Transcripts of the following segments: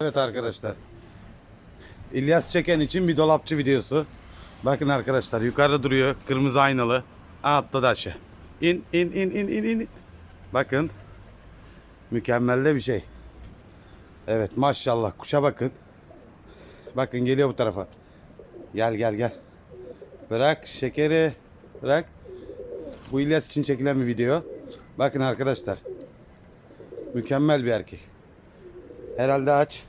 Evet arkadaşlar. İlyas Çeken için bir dolapçı videosu. Bakın arkadaşlar yukarıda duruyor. Kırmızı aynalı. Aa, atladı aşağı. İn in in in in in. Bakın. Mükemmel de bir şey. Evet maşallah kuşa bakın. Bakın geliyor bu tarafa. Gel gel gel. Bırak şekeri. Bırak. Bu İlyas için çekilen bir video. Bakın arkadaşlar. Mükemmel bir erkek. Herhalde aç.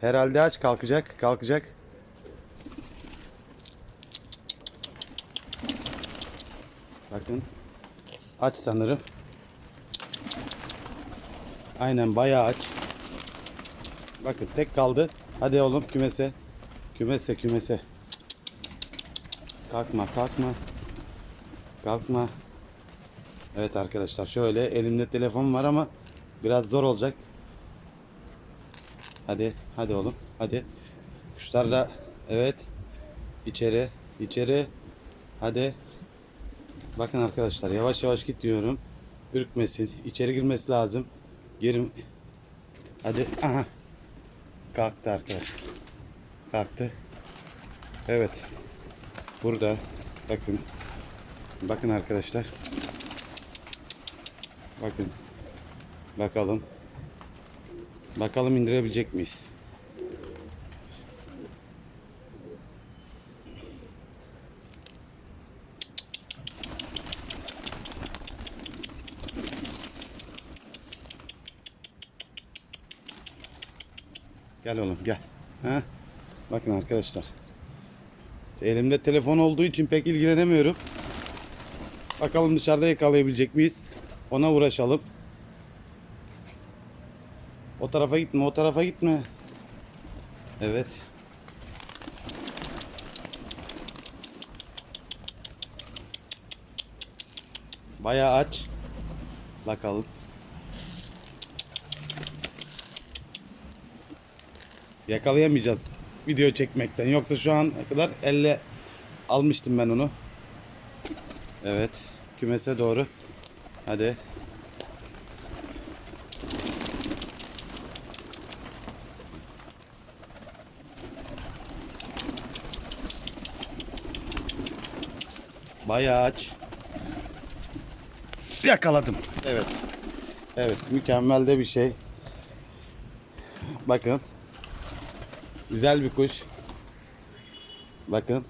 Herhalde aç kalkacak. Kalkacak. Bakın. Aç sanırım. Aynen bayağı aç. Bakın tek kaldı. Hadi oğlum kümese. Kümese kümese. Kalkma kalkma. Kalkma. Evet arkadaşlar şöyle elimde telefon var ama biraz zor olacak. Hadi hadi oğlum hadi. Kuşlar da evet. İçeri içeri. Hadi. Bakın arkadaşlar yavaş yavaş git diyorum. Ürkmesin. İçeri girmesi lazım. Girim. Hadi. Aha. Kalktı arkadaşlar. Kalktı. Evet. Burada. Bakın. Bakın arkadaşlar. Bakın. Bakalım. Bakalım indirebilecek miyiz? Gel oğlum gel. Ha? Bakın arkadaşlar. Elimde telefon olduğu için pek ilgilenemiyorum. Bakalım dışarıda yakalayabilecek miyiz? Ona uğraşalım. O tarafa gitme, o tarafa gitme. Evet. Bayağı aç. Bakalım. Yakalayamayacağız video çekmekten. Yoksa şu an kadar elle almıştım ben onu. Evet. Kümese doğru. Hadi. Bayağı aç. Yakaladım. Evet. Evet, mükemmel de bir şey. Bakın. Güzel bir kuş. Bakın.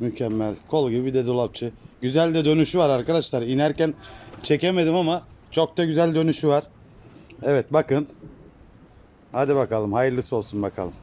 Mükemmel. Kol gibi de dolapçı. Güzel de dönüşü var arkadaşlar. İnerken çekemedim ama çok da güzel dönüşü var. Evet bakın. Hadi bakalım hayırlısı olsun bakalım.